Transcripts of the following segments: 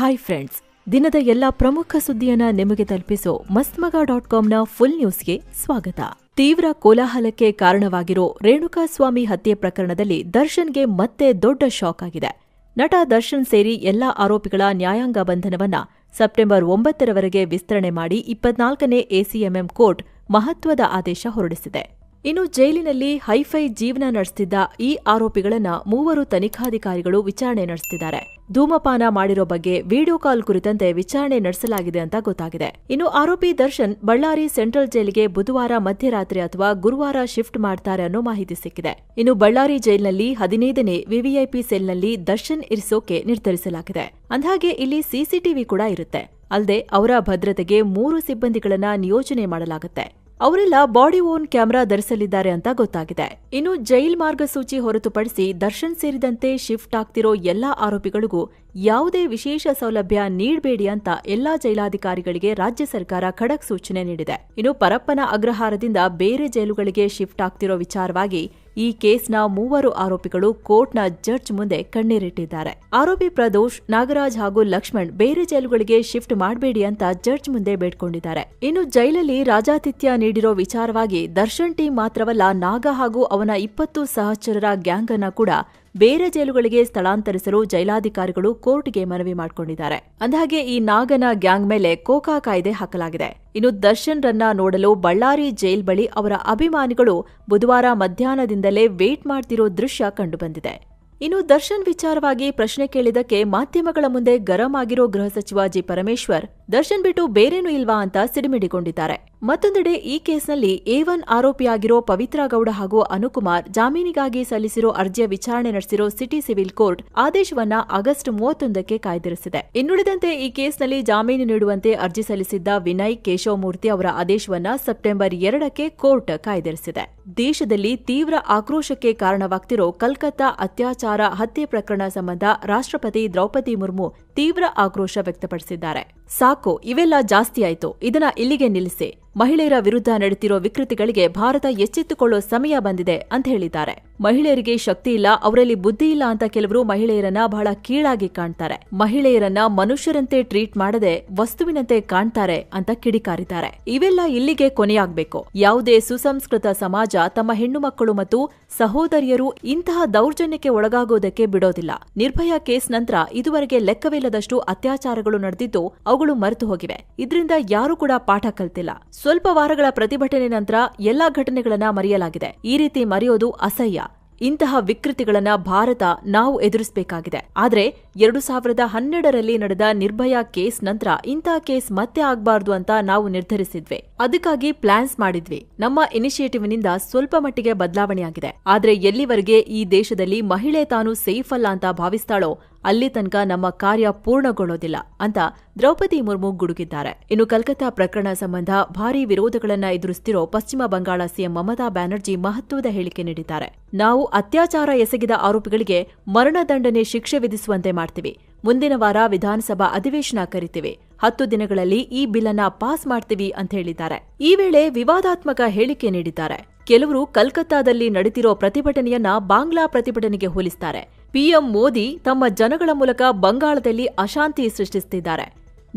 Hi friends ದಿನದ ಎಲ್ಲ ಪ್ರಮುಖ ಸುದ್ದಿಯನ್ನ ನಿಮಗೆ ತಲುಪಿಸೋ ಮಸ್ತ್ಮಗ ಡಾಟ್ ಕಾಮ್ನ ಫುಲ್ ನ್ಯೂಸ್ಗೆ ಸ್ವಾಗತ. ತೀವ್ರ ಕೋಲಾಹಲಕ್ಕೆ ಕಾರಣವಾಗಿರೋ ರೇಣುಕಾಸ್ವಾಮಿ ಹತ್ಯೆ ಪ್ರಕರಣದಲ್ಲಿ ದರ್ಶನ್ಗೆ ಮತ್ತೆ ದೊಡ್ಡ ಶಾಕ್ ಆಗಿದೆ. ನಟ ದರ್ಶನ್ ಸೇರಿ ಎಲ್ಲಾ ಆರೋಪಿಗಳ ನ್ಯಾಯಾಂಗ ಬಂಧನವನ್ನ ಸೆಪ್ಟೆಂಬರ್ ಒಂಬತ್ತರವರೆಗೆ ವಿಸ್ತರಣೆ ಮಾಡಿ ಇಪ್ಪತ್ನಾಲ್ಕನೇ ಎಸಿಎಂಎಂ ಕೋರ್ಟ್ ಮಹತ್ವದ ಆದೇಶ ಹೊರಡಿಸಿದೆ. ಇನ್ನು ಜೈಲಿನಲ್ಲಿ ಹೈಫೈ ಜೀವನ ನಡೆಸುತ್ತಿದ್ದ ಈ ಆರೋಪಿಗಳನ್ನ ಮೂವರು ತನಿಖಾಧಿಕಾರಿಗಳು ವಿಚಾರಣೆ ನಡೆಸುತ್ತಿದ್ದಾರೆ ಧೂಮಪಾನ ಮಾಡಿರೋ ಬಗ್ಗೆ ವಿಡಿಯೋ ಕಾಲ್ ಕುರಿತಂತೆ ವಿಚಾರಣೆ ನಡೆಸಲಾಗಿದೆ ಅಂತ ಗೊತ್ತಾಗಿದೆ. ಇನ್ನು ಆರೋಪಿ ದರ್ಶನ್ ಬಳ್ಳಾರಿ ಸೆಂಟ್ರಲ್ ಜೈಲಿಗೆ ಬುಧವಾರ ಮಧ್ಯರಾತ್ರಿ ಅಥವಾ ಗುರುವಾರ ಶಿಫ್ಟ್ ಮಾಡ್ತಾರೆ ಅನ್ನೋ ಮಾಹಿತಿ ಸಿಕ್ಕಿದೆ. ಇನ್ನು ಬಳ್ಳಾರಿ ಜೈಲಿನಲ್ಲಿ ಹದಿನೈದನೇ ವಿವಿಐಪಿ ಸೆಲ್ನಲ್ಲಿ ದರ್ಶನ್ ಇರಿಸೋಕೆ ನಿರ್ಧರಿಸಲಾಗಿದೆ. ಅಂದ್ಹಾಗೆ ಇಲ್ಲಿ ಸಿಸಿಟಿವಿ ಕೂಡ ಇರುತ್ತೆ. ಅಲ್ಲದೆ ಅವರ ಭದ್ರತೆಗೆ ಮೂರು ಸಿಬ್ಬಂದಿಗಳನ್ನ ನಿಯೋಜನೆ ಮಾಡಲಾಗುತ್ತೆ. ಅವರೆಲ್ಲ ಬಾಡಿ ಓನ್ ಕ್ಯಾಮೆರಾ ಧರಿಸಲಿದ್ದಾರೆ ಅಂತ ಗೊತ್ತಾಗಿದೆ. ಇನ್ನು ಜೈಲ್ ಮಾರ್ಗಸೂಚಿ ಹೊರತುಪಡಿಸಿ ದರ್ಶನ್ ಸೇರಿದಂತೆ ಶಿಫ್ಟ್ ಆಗ್ತಿರೋ ಎಲ್ಲಾ ಆರೋಪಿಗಳಿಗೂ ಯಾವುದೇ ವಿಶೇಷ ಸೌಲಭ್ಯ ನೀಡಬೇಡಿ ಅಂತ ಎಲ್ಲಾ ಜೈಲಾಧಿಕಾರಿಗಳಿಗೆ ರಾಜ್ಯ ಸರ್ಕಾರ ಖಡಕ್ ಸೂಚನೆ ನೀಡಿದೆ. ಇನ್ನು ಪರಪ್ಪನ ಅಗ್ರಹಾರದಿಂದ ಬೇರೆ ಜೈಲುಗಳಿಗೆ ಶಿಫ್ಟ್ ಆಗ್ತಿರೋ ವಿಚಾರವಾಗಿ ಈ ಕೇಸ್ನ ಮೂವರು ಆರೋಪಿಗಳು ಕೋರ್ಟ್ನ ಜಡ್ಜ್ ಮುಂದೆ ಕಣ್ಣೀರಿಟ್ಟಿದ್ದಾರೆ. ಆರೋಪಿ ಪ್ರದೋಷ್, ನಾಗರಾಜ್ ಹಾಗೂ ಲಕ್ಷ್ಮಣ್ ಬೇರೆ ಜೈಲುಗಳಿಗೆ ಶಿಫ್ಟ್ ಮಾಡಬೇಡಿ ಅಂತ ಜಡ್ಜ್ ಮುಂದೆ ಬೇಡ್ಕೊಂಡಿದ್ದಾರೆ. ಇನ್ನು ಜೈಲಲ್ಲಿ ರಾಜಾತಿಥ್ಯ ನೀಡಿರೋ ವಿಚಾರವಾಗಿ ದರ್ಶನ್ ಟೀಮ್ ಮಾತ್ರವಲ್ಲ ನಾಗ ಹಾಗೂ ಅವನ ಇಪ್ಪತ್ತು ಸಹಚರರ ಗ್ಯಾಂಗ್ ಅನ್ನ ಕೂಡ ಬೇರೆ ಜೈಲುಗಳಿಗೆ ಸ್ಥಳಾಂತರಿಸಲು ಜೈಲಾಧಿಕಾರಿಗಳು ಕೋರ್ಟ್ಗೆ ಮನವಿ ಮಾಡಿಕೊಂಡಿದ್ದಾರೆ. ಅಂದಹಾಗೆ, ಈ ನಾಗನ ಗ್ಯಾಂಗ್ ಮೇಲೆ ಕೋಕಾ ಕಾಯ್ದೆ ಹಾಕಲಾಗಿದೆ. ಇನ್ನು ದರ್ಶನ್ ರನ್ನ ನೋಡಲು ಬಳ್ಳಾರಿ ಜೈಲ್ ಬಳಿ ಅವರ ಅಭಿಮಾನಿಗಳು ಬುಧವಾರ ಮಧ್ಯಾಹ್ನದಿಂದಲೇ ವೇಟ್ ಮಾಡ್ತಿರೋ ದೃಶ್ಯ ಕಂಡುಬಂದಿದೆ. ಇನ್ನು ದರ್ಶನ್ ವಿಚಾರವಾಗಿ ಪ್ರಶ್ನೆ ಕೇಳಿದಕ್ಕೆ ಮಾಧ್ಯಮಗಳ ಮುಂದೆ ಗರಂ ಆಗಿರೋ ಗೃಹ ಸಚಿವ ಜಿ ಪರಮೇಶ್ವರ್, ದರ್ಶನ್ ಬಿಟ್ಟು ಬೇರೇನೂ ಇಲ್ವಾ ಅಂತ ಸಿಡಿಮಿಡಿಗೊಂಡಿದ್ದಾರೆ. ಮತ್ತೊಂದೆಡೆ ಈ ಕೇಸ್ನಲ್ಲಿ ಎ ಒನ್ ಆರೋಪಿಯಾಗಿರೋ ಪವಿತ್ರ ಗೌಡ ಹಾಗೂ ಅನುಕುಮಾರ್ ಜಾಮೀನಿಗಾಗಿ ಸಲ್ಲಿಸಿರೋ ಅರ್ಜಿಯ ವಿಚಾರಣೆ ನಡೆಸಿರೋ ಸಿಟಿ ಸಿವಿಲ್ ಕೋರ್ಟ್ ಆದೇಶವನ್ನ ಆಗಸ್ಟ್ ಮೂವತ್ತೊಂದಕ್ಕೆ ಕಾಯ್ದಿರಿಸಿದೆ. ಇನ್ನುಳಿದಂತೆ ಈ ಕೇಸ್ನಲ್ಲಿ ಜಾಮೀನು ನೀಡುವಂತೆ ಅರ್ಜಿ ಸಲ್ಲಿಸಿದ್ದ ವಿನಯ್ ಕೇಶವಮೂರ್ತಿ ಅವರ ಆದೇಶವನ್ನ ಸೆಪ್ಟೆಂಬರ್ ಎರಡಕ್ಕೆ ಕೋರ್ಟ್ ಕಾಯ್ದಿರಿಸಿದೆ. ದೇಶದಲ್ಲಿ ತೀವ್ರ ಆಕ್ರೋಶಕ್ಕೆ ಕಾರಣವಾಗ್ತಿರೋ ಕಲ್ಕತ್ತಾ ಅತ್ಯಾಚಾರ ಹತ್ಯೆ ಪ್ರಕರಣ ಸಂಬಂಧ ರಾಷ್ಟ್ರಪತಿ ದ್ರೌಪದಿ ಮುರ್ಮು ತೀವ್ರ ಆಕ್ರೋಶ ವ್ಯಕ್ತಪಡಿಸಿದ್ದಾರೆ. ಸಾಕು, ಇವೆಲ್ಲ ಜಾಸ್ತಿ ಆಯ್ತು. ಇದನ್ನ ಇಲ್ಲಿಗೆ ನಿಲ್ಲಿಸಿ. ಮಹಿಳೆಯರ ವಿರುದ್ಧ ನಡೆತಿರೋ ವಿಕೃತಿಗಳಿಗೆ ಭಾರತ ಎಚ್ಚೆತ್ತುಕೊಳ್ಳೋ ಸಮಯ ಬಂದಿದೆ ಅಂತ ಹೇಳಿದ್ದಾರೆ. ಮಹಿಳೆಯರಿಗೆ ಶಕ್ತಿ ಇಲ್ಲ, ಅವರಲ್ಲಿ ಬುದ್ಧಿ ಇಲ್ಲ ಅಂತ ಕೆಲವರು ಮಹಿಳೆಯರನ್ನ ಬಹಳ ಕೀಳಾಗಿ ಕಾಣ್ತಾರೆ. ಮಹಿಳೆಯರನ್ನ ಮನುಷ್ಯರಂತೆ ಟ್ರೀಟ್ ಮಾಡದೆ ವಸ್ತುವಿನಂತೆ ಕಾಣ್ತಾರೆ ಅಂತ ಕಿಡಿಕಾರಿದ್ದಾರೆ. ಇವೆಲ್ಲ ಇಲ್ಲಿಗೆ ಕೊನೆಯಾಗಬೇಕು. ಯಾವುದೇ ಸುಸಂಸ್ಕೃತ ಸಮಾಜ ತಮ್ಮ ಹೆಣ್ಣು ಮಕ್ಕಳು ಮತ್ತು ಸಹೋದರಿಯರು ಇಂತಹ ದೌರ್ಜನ್ಯಕ್ಕೆ ಒಳಗಾಗೋದಕ್ಕೆ ಬಿಡೋದಿಲ್ಲ. ನಿರ್ಭಯ ಕೇಸ್ ನಂತರ ಇದುವರೆಗೆ ಲೆಕ್ಕವಿಲ್ಲದಷ್ಟು ಅತ್ಯಾಚಾರಗಳು ನಡೆದಿದ್ದು ಅವುಗಳು ಮರೆತು ಹೋಗಿವೆ. ಇದರಿಂದ ಯಾರೂ ಕೂಡ ಪಾಠ ಕಲ್ತಿಲ್ಲ. ಸ್ವಲ್ಪ ವಾರಗಳ ಪ್ರತಿಭಟನೆ ನಂತರ ಎಲ್ಲಾ ಘಟನೆಗಳನ್ನ ಮರೆಯಲಾಗಿದೆ. ಈ ರೀತಿ ಮರೆಯೋದು ಅಸಹ್ಯ. ಇಂತಹ ವಿಕೃತಿಗಳನ್ನ ಭಾರತ ನಾವು ಎದುರಿಸಬೇಕಾಗಿದೆ. ಆದ್ರೆ ಎರಡು ಸಾವಿರದ ಹನ್ನೆರಡರಲ್ಲಿ ನಡೆದ ನಿರ್ಭಯ ಕೇಸ್ ನಂತರ ಇಂತಹ ಕೇಸ್ ಮತ್ತೆ ಆಗ್ಬಾರ್ದು ಅಂತ ನಾವು ನಿರ್ಧರಿಸಿದ್ವಿ. ಅದಕ್ಕಾಗಿ ಪ್ಲಾನ್ಸ್ ಮಾಡಿದ್ವಿ. ನಮ್ಮ ಇನಿಷಿಯೇಟಿವ್ನಿಂದ ಸ್ವಲ್ಪ ಮಟ್ಟಿಗೆ ಬದಲಾವಣೆಯಾಗಿದೆ. ಆದ್ರೆ ಎಲ್ಲಿವರೆಗೆ ಈ ದೇಶದಲ್ಲಿ ಮಹಿಳೆ ತಾನು ಸೇಫ್ ಅಲ್ಲ ಅಂತ ಭಾವಿಸ್ತಾಳೋ ಅಲ್ಲಿ ತನಕ ನಮ್ಮ ಕಾರ್ಯ ಪೂರ್ಣಗೊಳ್ಳೋದಿಲ್ಲ ಅಂತ ದ್ರೌಪದಿ ಮುರ್ಮು ಗುಡುಗಿದ್ದಾರೆ. ಇನ್ನು ಕಲ್ಕತ್ತಾ ಪ್ರಕರಣ ಸಂಬಂಧ ಭಾರೀ ವಿರೋಧಗಳನ್ನ ಎದುರಿಸುತ್ತಿರೋ ಪಶ್ಚಿಮ ಬಂಗಾಳ ಸಿಎಂ ಮಮತಾ ಬ್ಯಾನರ್ಜಿ ಮಹತ್ವದ ಹೇಳಿಕೆ ನೀಡಿದ್ದಾರೆ. ನಾವು ಅತ್ಯಾಚಾರ ಎಸಗಿದ ಆರೋಪಿಗಳಿಗೆ ಮರಣದಂಡನೆ ಶಿಕ್ಷೆ ವಿಧಿಸುವಂತೆ ಮಾಡ್ತೀವಿ. ಮುಂದಿನ ವಾರ ವಿಧಾನಸಭಾ ಅಧಿವೇಶನ ಕರಿತೀವಿ. ಹತ್ತು ದಿನಗಳಲ್ಲಿ ಈ ಬಿಲ್ ಅನ್ನ ಪಾಸ್ ಮಾಡ್ತೀವಿ ಅಂತ ಹೇಳಿದ್ದಾರೆ. ಈ ವೇಳೆ ವಿವಾದಾತ್ಮಕ ಹೇಳಿಕೆ ನೀಡಿದ್ದಾರೆ. ಕೆಲವರು ಕಲ್ಕತ್ತಾದಲ್ಲಿ ನಡೆದಿರೋ ಪ್ರತಿಭಟನೆಯನ್ನ ಬಾಂಗ್ಲಾ ಪ್ರತಿಭಟನೆಗೆ ಹೋಲಿಸ್ತಾರೆ. ಪಿಎಂ ಮೋದಿ ತಮ್ಮ ಜನಗಳ ಮೂಲಕ ಬಂಗಾಳದಲ್ಲಿ ಅಶಾಂತಿ ಸೃಷ್ಟಿಸುತ್ತಿದ್ದಾರೆ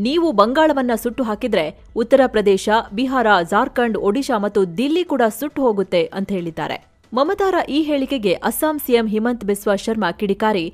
ನೀವು ಬಂಗಾಳವನ್ನ ಸುಟ್ಟು ಹಾಕಿದ್ರೆ ಉತ್ತರ ಪ್ರದೇಶ, ಬಿಹಾರ, ಜಾರ್ಖಂಡ್, ಒಡಿಶಾ ಮತ್ತು ದಿಲ್ಲಿ ಕೂಡ ಸುಟ್ಟು ಹೋಗುತ್ತೆ ಅಂತ ಹೇಳಿದ್ದಾರೆ. ಮಮತಾರ ಈ ಹೇಳಿಕೆಗೆ ಅಸ್ಸಾಂ ಸಿಎಂ ಹಿಮಂತ್ ಬಿಸ್ವಾ ಶರ್ಮಾ ಕಿಡಿಕಾರಿ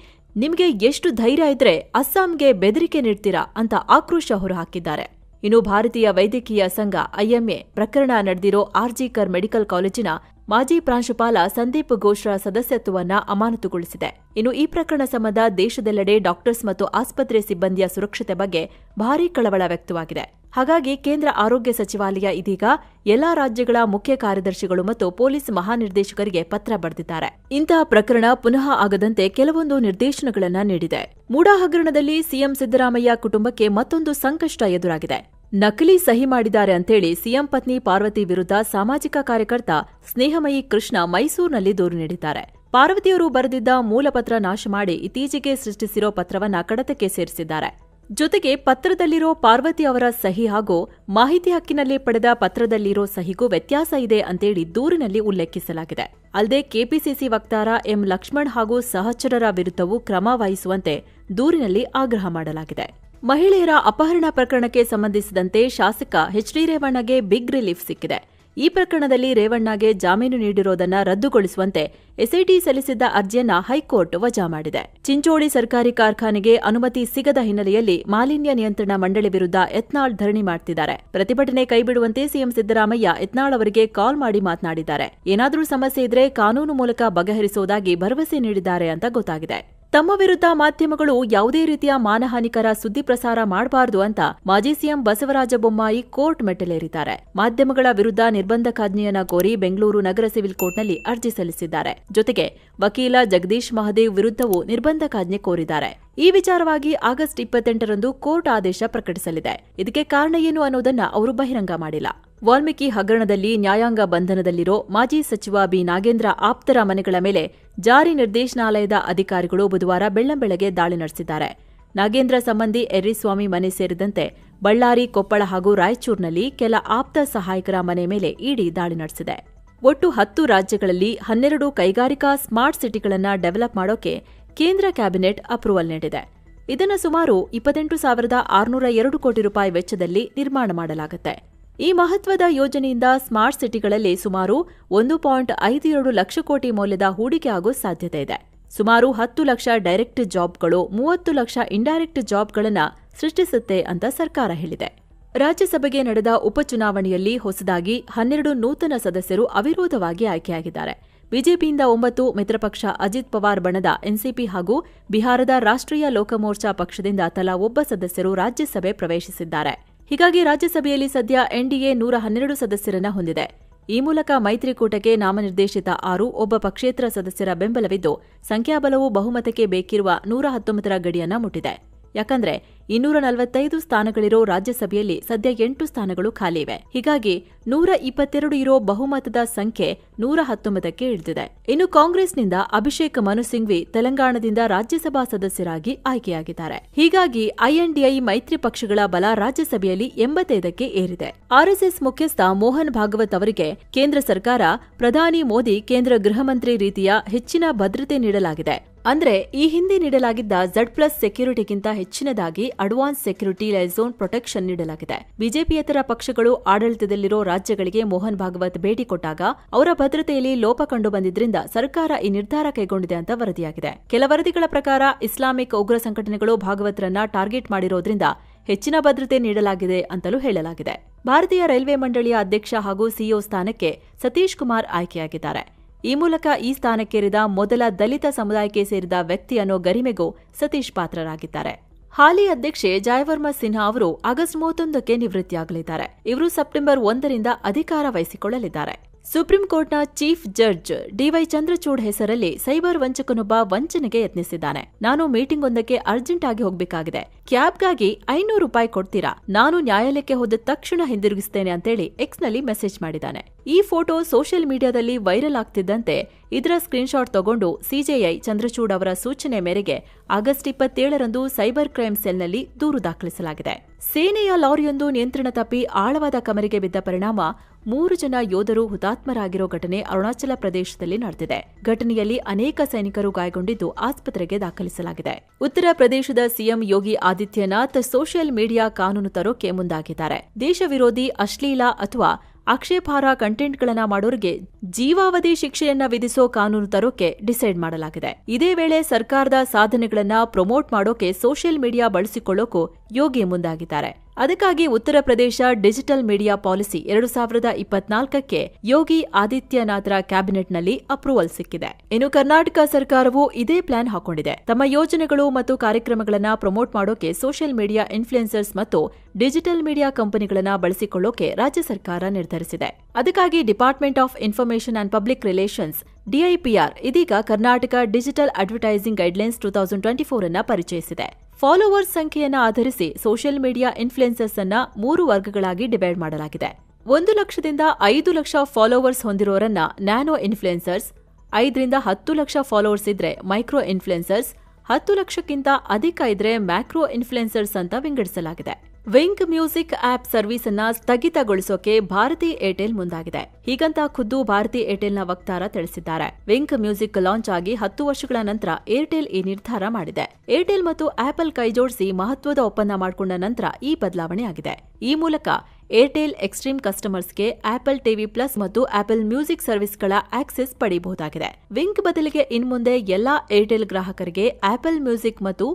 ನಿಮ್ಗೆ ಎಷ್ಟು ಧೈರ್ಯ ಇದ್ರೆ ಅಸ್ಸಾಂಗೆ ಬೆದರಿಕೆ ನೀಡ್ತೀರಾ ಅಂತ ಆಕ್ರೋಶ ಹೊರಹಾಕಿದ್ದಾರೆ. ಇನ್ನು ಭಾರತೀಯ ವೈದ್ಯಕೀಯ ಸಂಘ ಐಎಂಎ ಪ್ರಕರಣ ನಡೆದಿರೋ ಆರ್ಜಿಕರ್ ಮೆಡಿಕಲ್ ಕಾಲೇಜಿನ ಮಾಜಿ ಪ್ರಾಂಶುಪಾಲ ಸಂದೀಪ್ ಘೋಷ್ರ ಸದಸ್ಯತ್ವವನ್ನ ಅಮಾನತುಗೊಳಿಸಿದೆ. ಇನ್ನು ಈ ಪ್ರಕರಣ ಸಂಬಂಧ ದೇಶದೆಲ್ಲೆಡೆ ಡಾಕ್ಟರ್ಸ್ ಮತ್ತು ಆಸ್ಪತ್ರೆ ಸಿಬ್ಬಂದಿಯ ಸುರಕ್ಷತೆ ಬಗ್ಗೆ ಭಾರೀ ಕಳವಳ ವ್ಯಕ್ತವಾಗಿದೆ. ಹಾಗಾಗಿ ಕೇಂದ್ರ ಆರೋಗ್ಯ ಸಚಿವಾಲಯ ಇದೀಗ ಎಲ್ಲಾ ರಾಜ್ಯಗಳ ಮುಖ್ಯ ಕಾರ್ಯದರ್ಶಿಗಳು ಮತ್ತು ಪೊಲೀಸ್ ಮಹಾನಿರ್ದೇಶಕರಿಗೆ ಪತ್ರ ಬರೆದಿದ್ದಾರೆ. ಇಂತಹ ಪ್ರಕರಣ ಪುನಃ ಆಗದಂತೆ ಕೆಲವೊಂದು ನಿರ್ದೇಶನಗಳನ್ನು ನೀಡಿದೆ. ಮೂಡಾ ಹಗರಣದಲ್ಲಿ ಸಿಎಂ ಸಿದ್ದರಾಮಯ್ಯ ಕುಟುಂಬಕ್ಕೆ ಮತ್ತೊಂದು ಸಂಕಷ್ಟ ಎದುರಾಗಿದೆ. ನಕಲಿ ಸಹಿ ಮಾಡಿದ್ದಾರೆ ಅಂತೇಳಿ ಸಿಎಂ ಪತ್ನಿ ಪಾರ್ವತಿ ವಿರುದ್ಧ ಸಾಮಾಜಿಕ ಕಾರ್ಯಕರ್ತ ಸ್ನೇಹಮಯಿ ಕೃಷ್ಣ ಮೈಸೂರಿನಲ್ಲಿ ದೂರು ನೀಡಿದ್ದಾರೆ. ಪಾರ್ವತಿಯವರು ಬರೆದಿದ್ದ ಮೂಲಪತ್ರ ನಾಶ ಮಾಡಿ ಇತ್ತೀಚೆಗೆ ಸೃಷ್ಟಿಸಿರೋ ಪತ್ರವನ್ನ ಕಡತಕ್ಕೆ ಸೇರಿಸಿದ್ದಾರೆ. ಜೊತೆಗೆ ಪತ್ರದಲ್ಲಿರೋ ಪಾರ್ವತಿ ಅವರ ಸಹಿ ಹಾಗೂ ಮಾಹಿತಿ ಹಕ್ಕಿನಲ್ಲಿ ಪಡೆದ ಪತ್ರದಲ್ಲಿರೋ ಸಹಿಗೂ ವ್ಯತ್ಯಾಸ ಇದೆ ಅಂತೇಳಿ ದೂರಿನಲ್ಲಿ ಉಲ್ಲೇಖಿಸಲಾಗಿದೆ. ಅಲ್ಲದೆ ಕೆಪಿಸಿಸಿ ವಕ್ತಾರ ಎಂ ಲಕ್ಷ್ಮಣ್ ಹಾಗೂ ಸಹಚರರ ವಿರುದ್ಧವೂ ಕ್ರಮ ವಹಿಸುವಂತೆ ದೂರಿನಲ್ಲಿ ಆಗ್ರಹ ಮಾಡಲಾಗಿದೆ. ಮಹಿಳೆಯರ ಅಪಹರಣ ಪ್ರಕರಣಕ್ಕೆ ಸಂಬಂಧಿಸಿದಂತೆ ಶಾಸಕ ಎಚ್ ಡಿ ರೇವಣ್ಣಗೆ ಬಿಗ್ ರಿಲೀಫ್ ಸಿಕ್ಕಿದೆ. ಈ ಪ್ರಕರಣದಲ್ಲಿ ರೇವಣ್ಣಗೆ ಜಾಮೀನು ನೀಡಿರೋದನ್ನ ರದ್ದುಗೊಳಿಸುವಂತೆ ಎಸ್ಐಟಿ ಸಲ್ಲಿಸಿದ್ದ ಅರ್ಜಿಯನ್ನ ಹೈಕೋರ್ಟ್ ವಜಾ ಮಾಡಿದೆ. ಚಿಂಚೋಳಿ ಸರ್ಕಾರಿ ಕಾರ್ಖಾನೆಗೆ ಅನುಮತಿ ಸಿಗದ ಹಿನ್ನೆಲೆಯಲ್ಲಿ ಮಾಲಿನ್ಯ ನಿಯಂತ್ರಣ ಮಂಡಳಿ ವಿರುದ್ಧ ಯತ್ನಾಳ್ ಧರಣಿ ಮಾಡ್ತಿದ್ದಾರೆ. ಪ್ರತಿಭಟನೆ ಕೈಬಿಡುವಂತೆ ಸಿಎಂ ಸಿದ್ದರಾಮಯ್ಯ ಯತ್ನಾಳ್ ಅವರಿಗೆ ಕಾಲ್ ಮಾಡಿ ಮಾತನಾಡಿದ್ದಾರೆ. ಏನಾದರೂ ಸಮಸ್ಯೆ ಇದ್ರೆ ಕಾನೂನು ಮೂಲಕ ಬಗೆಹರಿಸುವುದಾಗಿ ಭರವಸೆ ನೀಡಿದ್ದಾರೆ ಅಂತ ಗೊತ್ತಾಗಿದೆ. ತಮ್ಮ ವಿರುದ್ಧ ಮಾಧ್ಯಮಗಳು ಯಾವುದೇ ರೀತಿಯ ಮಾನಹಾನಿಕರ ಸುದ್ದಿ ಪ್ರಸಾರ ಮಾಡಬಾರದು ಅಂತ ಮಾಜಿ ಸಿಎಂ ಬಸವರಾಜ ಬೊಮ್ಮಾಯಿ ಕೋರ್ಟ್ ಮೆಟ್ಟಲೇರಿದ್ದಾರೆ. ಮಾಧ್ಯಮಗಳ ವಿರುದ್ಧ ನಿರ್ಬಂಧಕಾಜ್ಞೆಯನ್ನ ಕೋರಿ ಬೆಂಗಳೂರು ನಗರ ಸಿವಿಲ್ ಕೋರ್ಟ್ನಲ್ಲಿ ಅರ್ಜಿ ಸಲ್ಲಿಸಿದ್ದಾರೆ. ಜೊತೆಗೆ ವಕೀಲ ಜಗದೀಶ್ ಮಹದೇವ್ ವಿರುದ್ಧವೂ ನಿರ್ಬಂಧಕಾಜ್ಞೆ ಕೋರಿದ್ದಾರೆ. ಈ ವಿಚಾರವಾಗಿ ಆಗಸ್ಟ್ ಇಪ್ಪತ್ತೆಂಟರಂದು ಕೋರ್ಟ್ ಆದೇಶ ಪ್ರಕಟಿಸಲಿದೆ. ಇದಕ್ಕೆ ಕಾರಣ ಏನು ಅನ್ನೋದನ್ನ ಅವರು ಬಹಿರಂಗ ಮಾಡಿಲ್ಲ. ವಾಲ್ಮೀಕಿ ಹಗರಣದಲ್ಲಿ ನ್ಯಾಯಾಂಗ ಬಂಧನದಲ್ಲಿರೋ ಮಾಜಿ ಸಚಿವ ಬಿ. ನಾಗೇಂದ್ರ ಆಪ್ತರ ಮನೆಗಳ ಮೇಲೆ ಜಾರಿ ನಿರ್ದೇಶನಾಲಯದ ಅಧಿಕಾರಿಗಳು ಬುಧವಾರ ಬೆಳ್ಳಂಬೆಳಗ್ಗೆ ದಾಳಿ ನಡೆಸಿದ್ದಾರೆ. ನಾಗೇಂದ್ರ ಸಂಬಂಧಿ ಎರ್ರಿಸ್ವಾಮಿ ಮನೆ ಸೇರಿದಂತೆ ಬಳ್ಳಾರಿ, ಕೊಪ್ಪಳ ಹಾಗೂ ರಾಯಚೂರಿನಲ್ಲಿ ಕೆಲ ಆಪ್ತ ಸಹಾಯಕರ ಮನೆ ಮೇಲೆ ಇಡಿ ದಾಳಿ ನಡೆಸಿದೆ. ಒಟ್ಟು ಹತ್ತು ರಾಜ್ಯಗಳಲ್ಲಿ ಹನ್ನೆರಡು ಕೈಗಾರಿಕಾ ಸ್ಮಾರ್ಟ್ ಸಿಟಿಗಳನ್ನು ಡೆವಲಪ್ ಮಾಡೋಕೆ ಕೇಂದ್ರ ಕ್ಯಾಬಿನೆಟ್ ಅಪ್ರೂವಲ್ ನೀಡಿದೆ. ಇದನ್ನು ಸುಮಾರು ಇಪ್ಪತ್ತೆಂಟು ಸಾವಿರದ ಆರುನೂರ ಎರಡು ಕೋಟಿ ರೂಪಾಯಿ ವೆಚ್ಚದಲ್ಲಿ ನಿರ್ಮಾಣ ಮಾಡಲಾಗುತ್ತೆ. ಈ ಮಹತ್ವದ ಯೋಜನೆಯಿಂದ ಸ್ಮಾರ್ಟ್ ಸಿಟಿಗಳಲ್ಲಿ ಸುಮಾರು ಒಂದು ಪಾಯಿಂಟ್ ಐದು ಎರಡು ಲಕ್ಷ ಕೋಟಿ ಮೌಲ್ಯದ ಹೂಡಿಕೆ ಆಗೋ ಸಾಧ್ಯತೆ ಇದೆ. ಸುಮಾರು ಹತ್ತು ಲಕ್ಷ ಡೈರೆಕ್ಟ್ ಜಾಬ್ಗಳು, ಮೂವತ್ತು ಲಕ್ಷ ಇಂಡೈರೆಕ್ಟ್ ಜಾಬ್ಗಳನ್ನು ಸೃಷ್ಟಿಸುತ್ತೆ ಅಂತ ಸರ್ಕಾರ ಹೇಳಿದೆ. ರಾಜ್ಯಸಭೆಗೆ ನಡೆದ ಉಪಚುನಾವಣೆಯಲ್ಲಿ ಹೊಸದಾಗಿ ಹನ್ನೆರಡು ನೂತನ ಸದಸ್ಯರು ಅವಿರೋಧವಾಗಿ ಆಯ್ಕೆಯಾಗಿದ್ದಾರೆ. ಬಿಜೆಪಿಯಿಂದ ಒಂಬತ್ತು, ಮಿತ್ರಪಕ್ಷ ಅಜಿತ್ ಪವಾರ್ ಬಣದ ಎನ್ಸಿಪಿ ಹಾಗೂ ಬಿಹಾರದ ರಾಷ್ಟ್ರೀಯ ಲೋಕಮೋರ್ಚಾ ಪಕ್ಷದಿಂದ ತಲಾ ಒಬ್ಬ ಸದಸ್ಯರು ರಾಜ್ಯಸಭೆ ಪ್ರವೇಶಿಸಿದ್ದಾರೆ. ಹೀಗಾಗಿ ರಾಜ್ಯಸಭೆಯಲ್ಲಿ ಸದ್ಯ ಎನ್ಡಿಎ ನೂರ ಹನ್ನೆರಡು ಸದಸ್ಯರನ್ನ ಹೊಂದಿದೆ. ಈ ಮೂಲಕ ಮೈತ್ರಿಕೂಟಕ್ಕೆ ನಾಮನಿರ್ದೇಶಿತ ಆರು, ಒಬ್ಬ ಪಕ್ಷೇತರ ಸದಸ್ಯರ ಬೆಂಬಲವಿದ್ದು, ಸಂಖ್ಯಾಬಲವು ಬಹುಮತಕ್ಕೆ ಬೇಕಿರುವ ನೂರ ಹತ್ತೊಂಬತ್ತರ ಗಡಿಯನ್ನ ಮುಟ್ಟಿದೆ. ಯಾಕಂದ್ರೆ ಇನ್ನೂರ ನಲವತ್ತೈದು ಸ್ಥಾನಗಳಿರೋ ರಾಜ್ಯಸಭೆಯಲ್ಲಿ ಸದ್ಯ ಎಂಟು ಸ್ಥಾನಗಳು ಖಾಲಿ ಇವೆ ಹೀಗಾಗಿ ನೂರ ಇಪ್ಪತ್ತೆರಡು ಇರೋ ಬಹುಮತದ ಸಂಖ್ಯೆ ನೂರ ಹತ್ತೊಂಬತ್ತಕ್ಕೆ ಇಳಿದಿದೆ. ಇನ್ನು ಕಾಂಗ್ರೆಸ್ನಿಂದ ಅಭಿಷೇಕ್ ಮನು ಸಿಂಘ್ವಿ ತೆಲಂಗಾಣದಿಂದ ರಾಜ್ಯಸಭಾ ಸದಸ್ಯರಾಗಿ ಆಯ್ಕೆಯಾಗಿದ್ದಾರೆ. ಹೀಗಾಗಿ ಐಎನ್ಡಿಐ ಮೈತ್ರಿ ಪಕ್ಷಗಳ ಬಲ ರಾಜ್ಯಸಭೆಯಲ್ಲಿ ಎಂಬತ್ತೈದಕ್ಕೆ ಏರಿದೆ. ಆರ್ಎಸ್ಎಸ್ ಮುಖ್ಯಸ್ಥ ಮೋಹನ್ ಭಾಗವತ್ ಅವರಿಗೆ ಕೇಂದ್ರ ಸರ್ಕಾರ, ಪ್ರಧಾನಿ ಮೋದಿ ಕೇಂದ್ರ ಗೃಹ ಮಂತ್ರಿ ರೀತಿಯ ಹೆಚ್ಚಿನ ಭದ್ರತೆ ನೀಡಲಾಗಿದೆ. ಅಂದ್ರೆ ಈ ಹಿಂದೆ ನೀಡಲಾಗಿದ್ದ ಝಡ್ ಪ್ಲಸ್ ಸೆಕ್ಯೂರಿಟಿಗಿಂತ ಹೆಚ್ಚಿನದಾಗಿ ಅಡ್ವಾನ್ಸ್ ಸೆಕ್ಯೂರಿಟಿ ಲೈಸೋನ್ ಪ್ರೊಟೆಕ್ಷನ್ ನೀಡಲಾಗಿದೆ. ಬಿಜೆಪಿಯೇತರ ಪಕ್ಷಗಳು ಆಡಳಿತದಲ್ಲಿರೋ ರಾಜ್ಯಗಳಿಗೆ ಮೋಹನ್ ಭಾಗವತ್ ಭೇಟಿ ಕೊಟ್ಟಾಗ ಅವರ ಭದ್ರತೆಯಲ್ಲಿ ಲೋಪ ಕಂಡು ಬಂದಿದ್ರಿಂದ ಸರ್ಕಾರ ಈ ನಿರ್ಧಾರ ಕೈಗೊಂಡಿದೆ ಅಂತ ವರದಿಯಾಗಿದೆ. ಕೆಲ ವರದಿಗಳ ಪ್ರಕಾರ ಇಸ್ಲಾಮಿಕ್ ಉಗ್ರ ಸಂಘಟನೆಗಳು ಭಾಗವತ್ರನ್ನ ಟಾರ್ಗೆಟ್ ಮಾಡಿರೋದ್ರಿಂದ ಹೆಚ್ಚಿನ ಭದ್ರತೆ ನೀಡಲಾಗಿದೆ ಅಂತಲೂ ಹೇಳಲಾಗಿದೆ. ಭಾರತೀಯ ರೈಲ್ವೆ ಮಂಡಳಿಯ ಅಧ್ಯಕ್ಷ ಹಾಗೂ ಸಿಇಒ ಸ್ಥಾನಕ್ಕೆ ಸತೀಶ್ ಕುಮಾರ್ ಆಯ್ಕೆಯಾಗಿದ್ದಾರೆ. ಈ ಮೂಲಕ ಈ ಸ್ಥಾನಕ್ಕೇರಿದ ಮೊದಲ ದಲಿತ ಸಮುದಾಯಕ್ಕೆ ಸೇರಿದ ವ್ಯಕ್ತಿ ಅನ್ನೋ ಗರಿಮೆಗೂ ಸತೀಶ್ ಪಾತ್ರರಾಗಿದ್ದಾರೆ. ಹಾಲಿ ಅಧ್ಯಕ್ಷೆ ಜಯವರ್ಮ ಸಿನ್ಹಾ ಅವರು ಆಗಸ್ಟ್ ಮೂವತ್ತೊಂದಕ್ಕೆ ನಿವೃತ್ತಿಯಾಗಲಿದ್ದಾರೆ. ಇವರು ಸೆಪ್ಟೆಂಬರ್ ಒಂದರಿಂದ ಅಧಿಕಾರ ವಹಿಸಿಕೊಳ್ಳಲಿದ್ದಾರೆ. ಸುಪ್ರೀಂ ಕೋರ್ಟ್ನ ಚೀಫ್ ಜಡ್ಜ್ ಡಿವೈ ಚಂದ್ರಚೂಡ್ ಹೆಸರಲ್ಲಿ ಸೈಬರ್ ವಂಚಕನೊಬ್ಬ ವಂಚನೆಗೆ ಯತ್ನಿಸಿದ್ದಾನೆ. ನಾನು ಮೀಟಿಂಗ್ ಒಂದಕ್ಕೆ ಅರ್ಜೆಂಟ್ ಆಗಿ ಹೋಗಬೇಕಾಗಿದೆ. ಕ್ಯಾಬ್ಗಾಗಿ ಐನೂರು ರೂಪಾಯಿ ಕೊಡ್ತೀರಾ? ನಾನು ನ್ಯಾಯಾಲಯಕ್ಕೆ ಹೋದ ತಕ್ಷಣ ಹಿಂದಿರುಗಿಸ್ತೇನೆ ಅಂತೇಳಿ ಎಕ್ಸ್ನಲ್ಲಿ ಮೆಸೇಜ್ ಮಾಡಿದ್ದಾನೆ. ಈ ಫೋಟೋ ಸೋಷಿಯಲ್ ಮೀಡಿಯಾದಲ್ಲಿ ವೈರಲ್ ಆಗ್ತಿದ್ದಂತೆ ಇದರ ಸ್ಕ್ರೀನ್ಶಾಟ್ ತಗೊಂಡು ಸಿಜೆಐ ಚಂದ್ರಚೂಡ್ ಅವರ ಸೂಚನೆ ಮೇರೆಗೆ ಆಗಸ್ಟ್ ಇಪ್ಪತ್ತೇಳರಂದು ಸೈಬರ್ ಕ್ರೈಮ್ ಸೆಲ್ನಲ್ಲಿ ದೂರು ದಾಖಲಿಸಲಾಗಿದೆ. ಸೇನೆಯ ಲಾರಿಯೊಂದು ನಿಯಂತ್ರಣ ತಪ್ಪಿ ಆಳವಾದ ಕಮರಿಗೆ ಬಿದ್ದ ಪರಿಣಾಮ ಮೂರು ಜನ ಯೋಧರು ಹುತಾತ್ಮರಾಗಿರೋ ಘಟನೆ ಅರುಣಾಚಲ ಪ್ರದೇಶದಲ್ಲಿ ನಡೆದಿದೆ. ಘಟನೆಯಲ್ಲಿ ಅನೇಕ ಸೈನಿಕರು ಗಾಯಗೊಂಡಿದ್ದು ಆಸ್ಪತ್ರೆಗೆ ದಾಖಲಿಸಲಾಗಿದೆ. ಉತ್ತರ ಪ್ರದೇಶದ CM Yogi Adityanath social media ಕಾನೂನು ತರೋಕೆ ಮುಂದಾಗಿದ್ದಾರೆ. ದೇಶ ವಿರೋಧಿ ಅಶ್ಲೀಲ ಅಥವಾ ಆಕ್ಷೇಪಾರ್ಹ ಕಂಟೆಂಟ್ಗಳನ್ನ ಮಾಡೋರಿಗೆ ಜೀವಾವಧಿ ಶಿಕ್ಷೆಯನ್ನ ವಿಧಿಸೋ ಕಾನೂನು ತರೋಕೆ ಡಿಸೈಡ್ ಮಾಡಲಾಗಿದೆ. ಇದೇ ವೇಳೆ ಸರ್ಕಾರದ ಸಾಧನೆಗಳನ್ನ ಪ್ರಮೋಟ್ ಮಾಡೋಕೆ ಸೋಷಿಯಲ್ ಮೀಡಿಯಾ ಬಳಸಿಕೊಳ್ಳೋಕೂ ಯೋಗಿ ಮುಂದಾಗಿದ್ದಾರೆ. ಅದಕ್ಕಾಗಿ Uttar Pradesh digital media policy ಎರಡು ಸಾವಿರದ ಇಪ್ಪತ್ನಾಲ್ಕಕ್ಕೆ ಯೋಗಿ ಆದಿತ್ಯನಾಥ್ರ ಕ್ಯಾಬಿನೆಟ್ನಲ್ಲಿ ಅಪ್ರೂವಲ್ ಸಿಕ್ಕಿದೆ. ಇನ್ನು ಕರ್ನಾಟಕ ಸರ್ಕಾರವು ಇದೇ ಪ್ಲಾನ್ ಹಾಕೊಂಡಿದೆ. ತಮ್ಮ ಯೋಜನೆಗಳು ಮತ್ತು ಕಾರ್ಯಕ್ರಮಗಳನ್ನ ಪ್ರಮೋಟ್ ಮಾಡೋಕೆ ಸೋಷಿಯಲ್ ಮೀಡಿಯಾ ಇನ್ಫ್ಲುಯೆನ್ಸರ್ಸ್ ಮತ್ತು ಡಿಜಿಟಲ್ ಮೀಡಿಯಾ ಕಂಪನಿಗಳನ್ನ ಬಳಸಿಕೊಳ್ಳೋಕೆ ರಾಜ್ಯ ಸರ್ಕಾರ ನಿರ್ಧರಿಸಿದೆ. ಅದಕ್ಕಾಗಿ department of information and public relations DIPR ಇದೀಗ Karnataka digital advertising guidelines two thousand twenty four ಅನ್ನ ಪರಿಚಯಿಸಿದೆ. ಫಾಲೋವರ್ಸ್ ಸಂಖ್ಯೆಯನ್ನ ಆಧರಿಸಿ ಸೋಷಿಯಲ್ ಮೀಡಿಯಾ ಇನ್ಫ್ಲುಯೆನ್ಸರ್ಸ್ ಅನ್ನ ಮೂರು ವರ್ಗಗಳಾಗಿ ಡಿವೈಡ್ ಮಾಡಲಾಗಿದೆ. ಒಂದು ಲಕ್ಷದಿಂದ ಐದು ಲಕ್ಷ ಫಾಲೋವರ್ಸ್ ಹೊಂದಿರೋರನ್ನ ನ್ಯಾನೋ ಇನ್ಫ್ಲುಯೆನ್ಸರ್ಸ್, ಐದರಿಂದ ಹತ್ತು ಲಕ್ಷ ಫಾಲೋವರ್ಸ್ ಇದ್ರೆ ಮೈಕ್ರೋ ಇನ್ಫ್ಲುಯೆನ್ಸರ್ಸ್, ಹತ್ತು ಲಕ್ಷಕ್ಕಿಂತ ಅಧಿಕ ಇದ್ರೆ ಮ್ಯಾಕ್ರೋ ಇನ್ಫ್ಲುಯೆನ್ಸರ್ಸ್ ಅಂತ ವಿಂಗಡಿಸಲಾಗಿದೆ. ವಿಂಗ್ ಮ್ಯೂಸಿಕ್ ಆಪ್ ಸರ್ವಿಸ್ ಅನ್ನ ಸ್ಥಗಿತಗೊಳಿಸೋಕೆ ಭಾರತಿ ಏರ್ಟೆಲ್ ಮುಂದಾಗಿದೆ. ಹೀಗಂತ ಖುದ್ದು ಭಾರತಿ ಏರ್ಟೆಲ್ನ ವಕ್ತಾರ ತಿಳಿಸಿದ್ದಾರೆ. ವಿಂಕ್ ಮ್ಯೂಸಿಕ್ ಲಾಂಚ್ ಆಗಿ ಹತ್ತು ವರ್ಷಗಳ ನಂತರ ಏರ್ಟೆಲ್ ಈ ನಿರ್ಧಾರ ಮಾಡಿದೆ. ಏರ್ಟೆಲ್ ಮತ್ತು ಆಪಲ್ ಕೈಜೋಡಿಸಿ ಮಹತ್ವದ ಒಪ್ಪಂದ ಮಾಡಿಕೊಂಡ ನಂತರ ಈ ಬದಲಾವಣೆ ಆಗಿದೆ. ಈ ಮೂಲಕ ಏರ್ಟೆಲ್ ಎಕ್ಸ್ಟ್ರೀಮ್ ಕಸ್ಟಮರ್ಸ್ಗೆ ಆಪಲ್ ಟಿವಿ ಪ್ಲಸ್ ಮತ್ತು ಆಪಲ್ ಮ್ಯೂಸಿಕ್ ಸರ್ವಿಸ್ಗಳ ಆಕ್ಸೆಸ್ ಪಡೆಯಬಹುದಾಗಿದೆ ವಿಂಕ್ ಬದಲಿಗೆ ಇನ್ಮುಂದೆ ಎಲ್ಲಾ ಏರ್ಟೆಲ್ ಗ್ರಾಹಕರಿಗೆ ಆಪಲ್ ಮ್ಯೂಸಿಕ್ ಮತ್ತು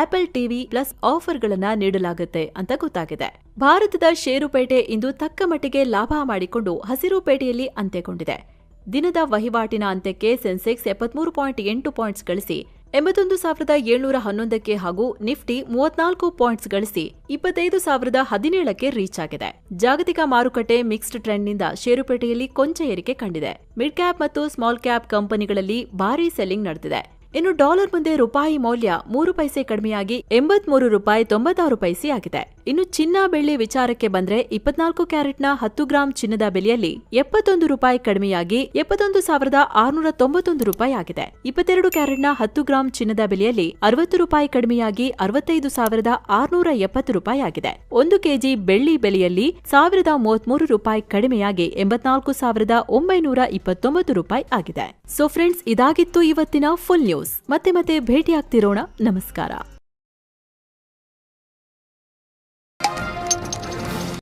ಆಪಲ್ ಟಿವಿ ಪ್ಲಸ್ ಆಫರ್ಗಳನ್ನು ನೀಡಲಾಗುತ್ತೆ ಅಂತ ಗೊತ್ತಾಗಿದೆ. ಭಾರತದ ಷೇರುಪೇಟೆ ಇಂದು ತಕ್ಕ ಮಟ್ಟಿಗೆ ಲಾಭ ಮಾಡಿಕೊಂಡು ಹಸಿರುಪೇಟೆಯಲ್ಲಿ ಅಂತ್ಯಗೊಂಡಿದೆ. ದಿನದ ವಹಿವಾಟಿನ ಅಂತ್ಯಕ್ಕೆ ಸೆನ್ಸೆಕ್ಸ್ ಎಪ್ಪತ್ಮೂರು ಪಾಯಿಂಟ್ ಎಂಟು ಪಾಯಿಂಟ್ಸ್ ಗಳಿಸಿ ಎಂಬತ್ತೊಂದು ಸಾವಿರದ ಏಳ್ನೂರ ಹನ್ನೊಂದಕ್ಕೆ ಹಾಗೂ ನಿಫ್ಟಿ ಮೂವತ್ನಾಲ್ಕು ಪಾಯಿಂಟ್ಸ್ ಗಳಿಸಿ ಇಪ್ಪತ್ತೈದು ಸಾವಿರದ ಹದಿನೇಳಕ್ಕೆ ರೀಚ್ ಆಗಿದೆ. ಜಾಗತಿಕ ಮಾರುಕಟ್ಟೆ ಮಿಕ್ಸ್ಡ್ ಟ್ರೆಂಡ್ನಿಂದ ಷೇರುಪೇಟೆಯಲ್ಲಿ ಕೊಂಚ ಏರಿಕೆ ಕಂಡಿದೆ. ಮಿಡ್ ಕ್ಯಾಪ್ ಮತ್ತು ಸ್ಮಾಲ್ ಕ್ಯಾಪ್ ಕಂಪನಿಗಳಲ್ಲಿ ಭಾರೀ ಸೆಲ್ಲಿಂಗ್ ನಡೆದಿದೆ. ಇನ್ನು ಡಾಲರ್ ಮುಂದೆ ರೂಪಾಯಿ ಮೌಲ್ಯ ಮೂರು ಪೈಸೆ ಕಡಿಮೆಯಾಗಿ ಎಂಬತ್ಮೂರು ರೂಪಾಯಿ ತೊಂಬತ್ತಾರು ಪೈಸೆ ಆಗಿದೆ. ಇನ್ನು ಚಿನ್ನ ಬೆಳ್ಳಿ ವಿಚಾರಕ್ಕೆ ಬಂದ್ರೆ ಇಪ್ಪತ್ನಾಲ್ಕು ಕ್ಯಾರೆಟ್ನ ಹತ್ತು ಗ್ರಾಂ ಚಿನ್ನದ ಬೆಲೆಯಲ್ಲಿ ಎಪ್ಪತ್ತೊಂದು ರೂಪಾಯಿ ಕಡಿಮೆಯಾಗಿ ಎಪ್ಪತ್ತೊಂದು ಸಾವಿರದ ಆರುನೂರ ತೊಂಬತ್ತೊಂದು ರೂಪಾಯಿ ಆಗಿದೆ. ಇಪ್ಪತ್ತೆರಡು ಕ್ಯಾರೆಟ್ನ ಹತ್ತು ಗ್ರಾಂ ಚಿನ್ನದ ಬೆಲೆಯಲ್ಲಿ ಅರವತ್ತು ರೂಪಾಯಿ ಕಡಿಮೆಯಾಗಿ ಅರವತ್ತೈದು ಸಾವಿರದ ಆರುನೂರ ಎಪ್ಪತ್ತು ರೂಪಾಯಿ ಆಗಿದೆ. ಒಂದು ಕೆಜಿ ಬೆಳ್ಳಿ ಬೆಲೆಯಲ್ಲಿ ಸಾವಿರದ ಮೂವತ್ಮೂರು ರೂಪಾಯಿ ಕಡಿಮೆಯಾಗಿ ಎಂಬತ್ನಾಲ್ಕು ಸಾವಿರದ ಒಂಬೈನೂರ ಇಪ್ಪತ್ತೊಂಬತ್ತು ರೂಪಾಯಿ ಆಗಿದೆ. ಸೊ ಫ್ರೆಂಡ್ಸ್ ಇದಾಗಿತ್ತು ಇವತ್ತಿನ ಫುಲ್ ನ್ಯೂಸ್. ಮತ್ತೆ ಮತ್ತೆ ಭೇಟಿಯಾಗ್ತಿರೋಣ. ನಮಸ್ಕಾರ.